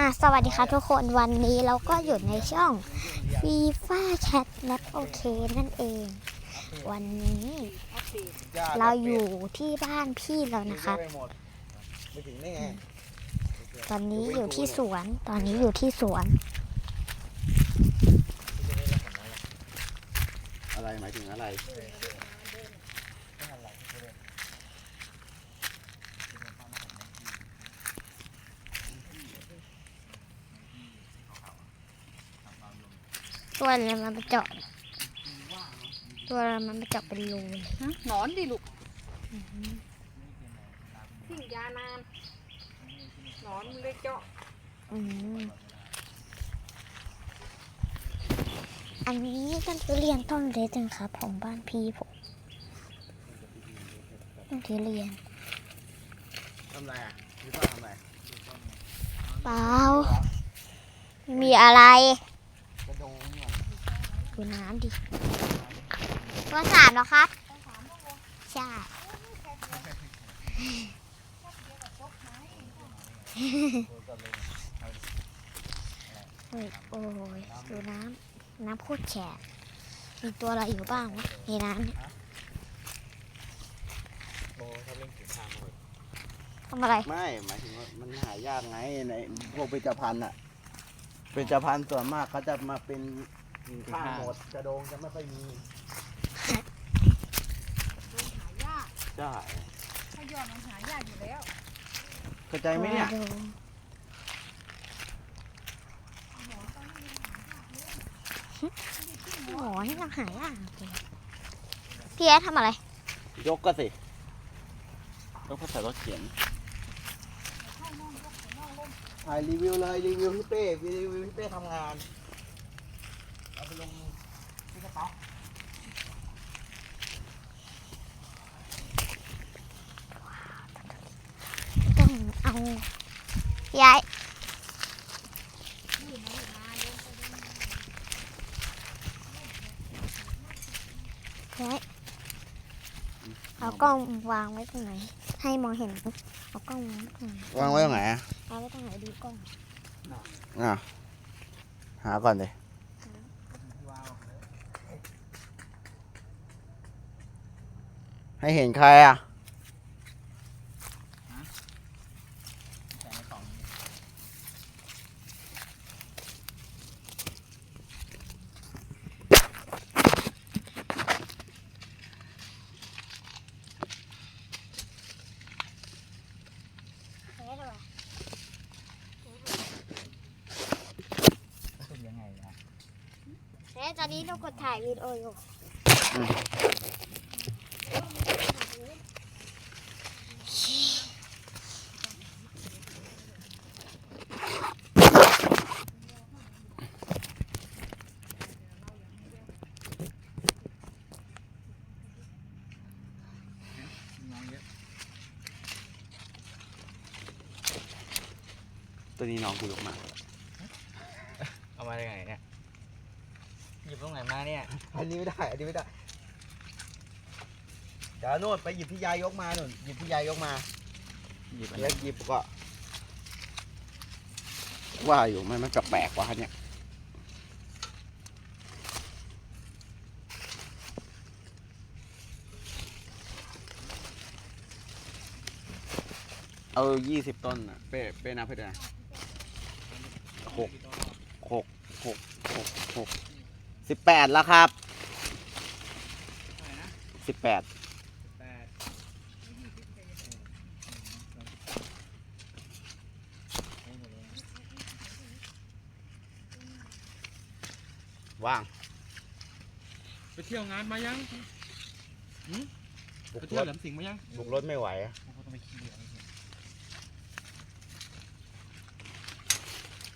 อะสวัสดีค่ะทุกคนวันนี้เราก็อยู่ในช่อง FIFA Chat Net OK นั่นเอง วันนี้ เราอยู่ที่บ้านพี่เรานะครับตอนนี้อยู่ที่สวน ตอนนี้อยู่ที่สวน อะไรหมายถึงอะไร ตัวอะไรมันมาเจาะ ตัวอะไรมันมาเจาะเป็นรูเลยฮะหนอนดิลูกทิ้งยานานหนอนมันเลยเจาะอืมอันนี้ต้นทุเรียนต้นเล็กจังครับของบ้านพี่ผมต้นทุเรียนทำไรอะพี่ป้าทำไรเปล่าไม่มีอะไร กระโดงเนี่ยูน้ำดิตัวสามเหรอครับใช่เฮ้ยโอ้ยดูน้ำน้ำโคตรแฉะมีตัวอะไรอยู่บ้างวะในน้ำเนี่ยโอ้ถ้าเล่นถึงทางเลยทำอะไร ไม่หมายถึงว่ามันหายากไงในพวกเบญจพรรณอะเบญจพรรณส่วนมากเขาจะมาเป็น ข้างหมดกระโดงจะไม่ค่อยมีหายากใช่ถ้ายอดมันหายากอยู่แล้วเข้าใจไหมเนี่ยดูหมอนี่ยังหายากจริงพี่แอดทำอะไร ยกก็สิ ยกก็ใส่รถเข็นถ่ายรีวิวเลยรีวิวพี่เป้รีวิวพี่เป้ทำงานเอาไป ลงที่กระเป๋าต้องเอาย้ายย้ายเอากล้องวางไว้ตรงไหน ให้มองเห็น เอากล้องวางไว้ตรงไหนวางไว้ตรงไหนอะเอาไว้ตรงไหนดีกล้อง อะหาก่อนเลย ให้เห็นใครอะเอ๊ะตอนนี้เรากดถ่ายวีดีโออยู่ ตัวนี้น้องกูยกมาเอามาได้ไงเนี่ย หยิบตรงไหนมาเนี่ย อันนี้ไม่ได้ อันนี้ไม่ได้ เดี๋ยวโน่นไปหยิบพี่ยายยกมาหนุนหยิบพี่ยายยกมาหยิบอะไรแล้วหยิบก็ ว่าอยู่มันมันแปลกๆวะเนี่ยเอายี่สิบต้นน่ะเป้เป้นับให้ด้วยนะหก หกหกหกหกสิบแปดแล้วครับสิบแปดแปดว่าง ไปเที่ยวงานมายังบุไปกเที่รยวถแหลมสิงห์มายังบุกรถไม่ไหวอะโอ้โหต้องไปขี่อะไรเนี่ย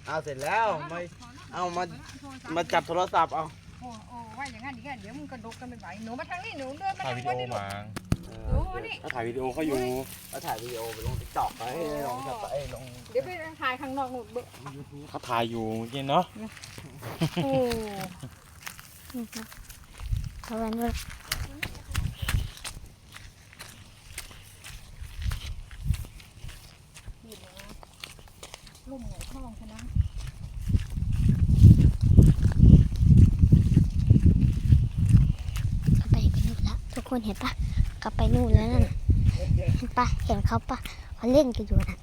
เอาเสร็จแล้วไม่ เอามา มาจับโทรศัพท์เอาโอ้โอ้ว่าอย่างนั้นอย่างนั้นเดี๋ยวมึงกระดกกันไม่ไหวหนูมาทางนี้หนูเดินมาถ่ายทางวิดีนี้โอลูก มาโอ้นี่เขาถ่ายวิดีโอเขาอยู่แล้วถ่ายวิดีโอไปลงติ๊กต็อกไปลงติ๊กต็อกไอ้ลงเดี๋ยวไปถ่ายข้างนอกหนูเบอะเขาถ่ายอยู่เมื่อกี้เนาะ โอ้ เอาไว้ด้วย ทุ่มหงายท้องชนะ กลับไปไปนู่นแล้วทุก คนเห็นปะกลับไปนู่นแล้วนั่นน่ะเห็นปะเห็นเขาปะเขาเล่นกันอยู่นะ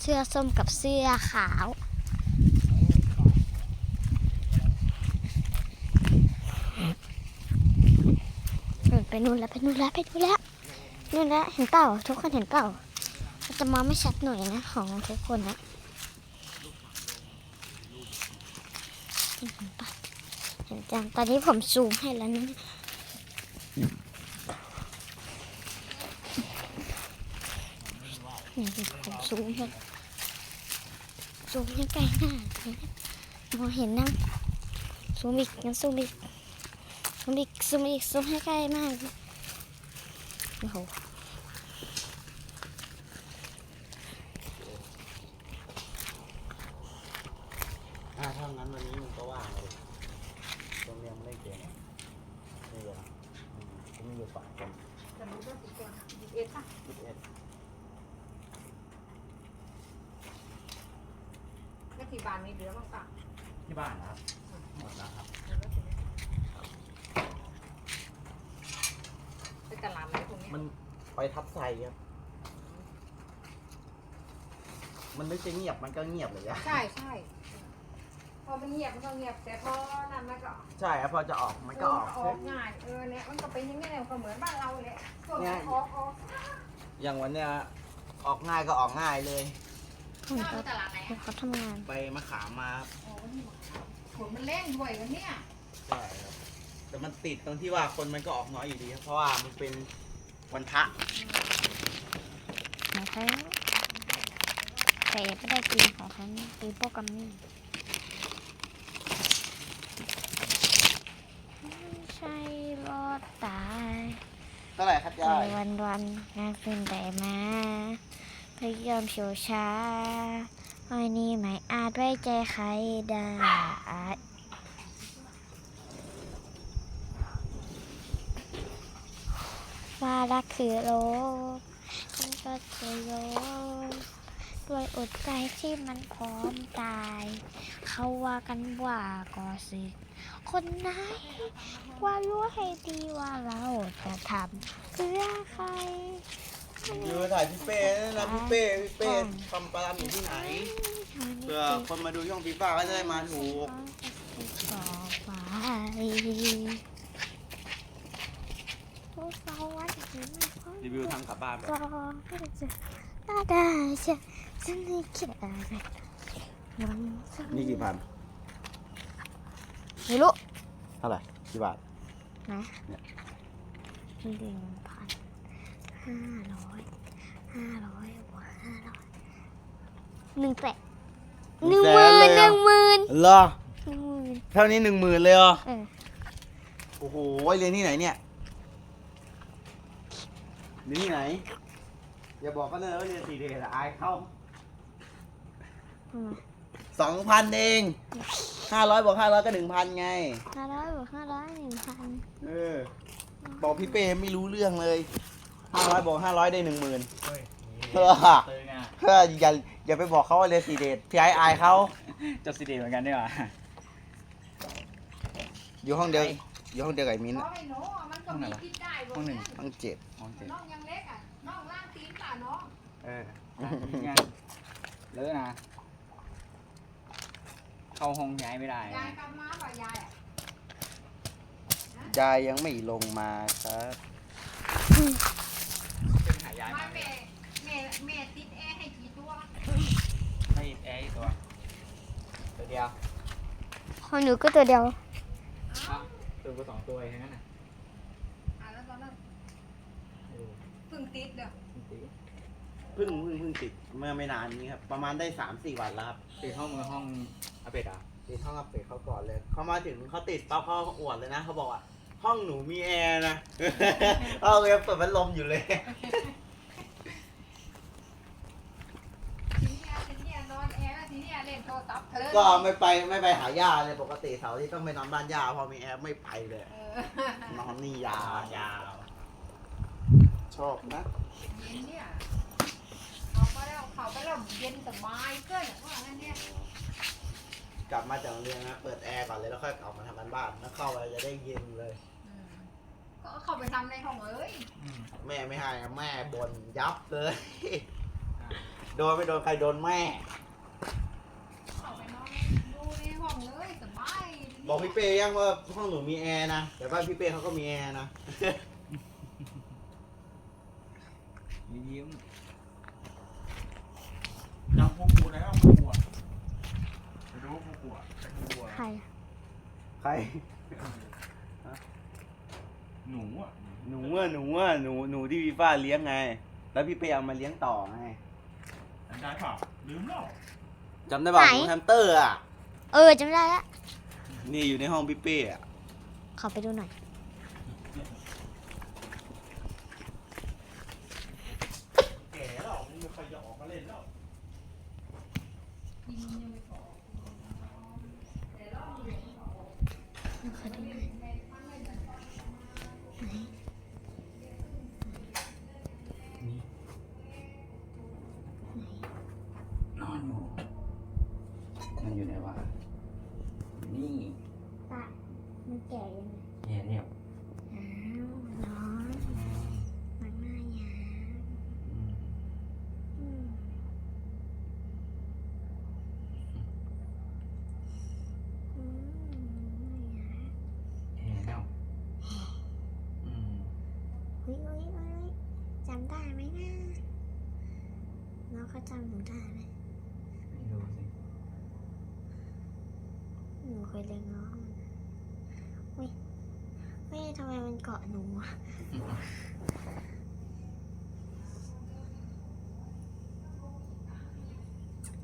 เสื้อส้มกับเสื้อขาวไปนู่นแล้วไปนู่นแล้วไปนู่นแล้วนู่นแล้วเห็นเปล่าทุกคนเห็นเปล่าจะมองไม่ชัดหน่อยนะของทุกคนนะเห็นปะเห็นจังตอนนี้ผมซูมให้แล้วนะ นี่คือผมซูมให้ซูมให้ใกล้หน้าเลยนะมองเห็นนะซูมอีกงั้นซูมอีกซูมอีกซูมอีกซูมให้ใกล้มากเลยโอ้โหอ่าถ้างั้นวันนี้มึงก็ว่างเลยตรงเนี้ยมึงเล่นเกมอะนี่เหรออืมกูมีอยู่สองคนแต่รู้ว่าสิบคนสิบเอ็ดป่ะสิบเอ็ด ที่บ้านมีเหลือบ้างป่ะที่บ้านนะครับ หมดแล้วครับ ไปตลาดไหนตรงเนี้ยมันไปทับใส่ครับ มันไม่ใช่เงียบมันก็เงียบเลยอะใช่ใช่พอมันเงียบมันก็เงียบ แต่พอนั่นมันก็ใช่ครับพอจะออกมันก็ออกออกง่ายเออเนี่ยมันก็เป็นอย่างนี้แหละก็เหมือนบ้านเราแหละช่วงนี้ออกออกอย่างวันเนี้ยออกง่ายก็ออกง่ายเลย ผมหน้าก็ไปตลาดไหนอะเขาทำงาน ไปมะขามมาครับโอ้นี่หมดแล้วฝนมันเร่งด้วยวันเนี้ยใช่ครับแต่มันติดตรงที่ว่าคนมันก็ออกน้อยอยู่ดีครับเพราะว่ามันเป็นวันพระของเขาแต่ไม่ได้กินของเขาตีโปรแกรมมิ่งไม่ใช่รอดตายเท่าไหร่ครับในยายวันวันๆงานเป็นแต่มา พยายามโชว์ช้าอ้อยนี่ไม่อาจไว้ใจใครได้ว่ารักคือโลกฉันก็จะโยนด้วยอดใจที่มันพร้อมตาย เขาว่ากันว่าก็สิคนไหนว่ารู้ให้ดีว่าเราจะทำเพื่อใคร อยู่ถ่ายพี่เป้นั่นนะพี่เป้พี่เป้ทำปลาอยู่ที่ไหนเพื่อคนมาดูช่องฟีฟ่าก็จะได้มาถูกต่อไปผู้สวัสดีนะรีวิวทำกลับบ้านแบบก็จะน่าได้จะจะไม่คิดอะไรมันนี่กี่พันไม่รู้เท่าไหร่กี่บาทนะเนี่ยหนึ่งพัน ห้าร้อยห้าร้อยบวกห้าร้อยหนึ่งแปดหนึ่งหมื่นหนึ่งหมื่นเหรอหนึ่งหมื่นเท่านี้หนึ่งหมื่นเลยเหรอ เออโอ้โหเรียนที่ไหนเนี่ยเรียนที่ไหน อย่าบอกก็เลยว่าเรียนสี่เดย์อายเข้าทำไมสองพันเองห้าร้อยบวกห้าร้อยก็หนึ่งพันไง ห้าร้อยบวกห้าร้อยหนึ่งพันเออ บอกพี่เป้ไม่รู้เรื่องเลย ห้าร้อยบวกห้าร้อยได้หนึ่งหมื่นเฮ้ยเออตึงอะเพื่ออย่าอย่าไปบอกเขาว่าเรียนสี่เดย์พี่ไออายเขาจบสีเดีเหมือนกันดีกว่าอยู่ห้องเดียวอยู่ห้องเดียวกับไอ้มิ้นเพท์ราะไอ้หนูอะมันก็มีคิดได้บห้องหนึ่งห้องเจ็ดห้องเจ็ดน้องยังเล็กอะน้องล่างตีนป่ะน้องเออยังเลอะนะ เข้าห้องย้ายไม่ได้ยายกลับมาป่ะยายอะยายยังไม่ลงมาครับ เป็นหายาย มา มา แม่แม่แม่ติดแอร์ให้กี่ตัว ให้แอร์อีกตัวตัวเดียวของหนูก็ตัวเดียว อะตัวกูสองตัวเองงั้นน่ะอะแล้วตอนนั้นเออเพิ่งติดเด้อตีเพิ่งเพิ่งเพิ่งติดเมื่อไม่นานนี้ครับ ประมาณได้สามสี่วันแล้วครับตีห้องมือห้องอาเป็ดอะติดห้องอัปเดตเขาก่อนเลยเขามาถึงเขาติดปั๊บเขาอวดเลยนะเขาบอกว่าห้องหนูมีแอร์นะ เอาเลยเปิดพัดลมอยู่เลย ทีเนี้ยทีเนี้ยนอนแอร์แล้ว ทีเนี้ยเล่นโทรศัพท์เธอก็ไม่ไปไม่ไปหาย่าเลยปกติเสาร์ที่ต้องไปนอนบ้านย่าพอมีแอร์ไม่ไปเลย เออนอนนี่ยาวยาวชอบนะเย็นเนี่ยเขาไปแล้วเขาไปแล้วเย็นสบายเกินว่างั้นเนี่ยกลับมาจากโรงเรียนนะเปิดแอร์ก่อนเลยแล้วค่อยออกมาทำกันบ้านแล้วเข้าไปจะได้เย็นเลย อืมก็เข้าไปทำในห้องเอ้ยแม่ไม่ให้อะแม่บ่นยับเลย โดนไม่โดนใครโดนแม่ เข้าไปนอนดูในห้องเลยสบาย บอกพี่เป้ยังว่าห้องหนูมีแอร์นะ แต่บ้านพี่เป้เขาก็มีแอร์นะ มียิ้มจำพวกกูได้ว่าพวกกูอะไปดูพวกกูอะไอ้พวกกูอะใครใคร หนูอะหนูอะหนูอะหนูหนูที่วีฟ้าเลี้ยงไง แล้วพี่เป้เอามาเลี้ยงต่อไงจำได้เปล่าลืมแล้วจำได้ป่ะหนูแฮมสเตอร์อะ เออจำได้ละ นี่อยู่ในห้องพี่เป้อะขอไปดูหน่อย จำหนูได้ไหมไม่รู้สิหนูเคยเลี้ยงน้องมันอุ้ยเฮ้ยทำไมมันเกาะหนูอะ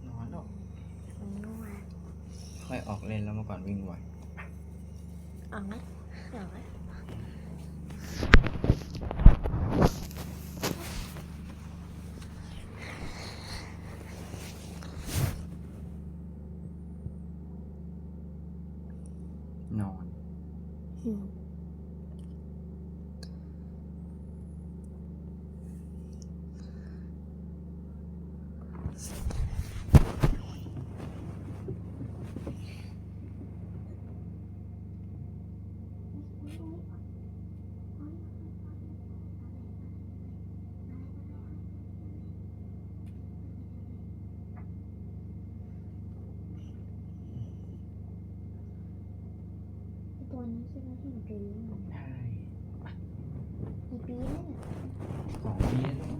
นอนแล้วมันนวดค่อยออกเล่นแล้วเมื่อก่อนวิ่งไวออกไหมออกไหม นอน อืมตัวนี้ ใช่ไหมที่หนูเคยเลี้ยงมันใช่กี่ปีแล้วเนี่ย สองปีแล้ว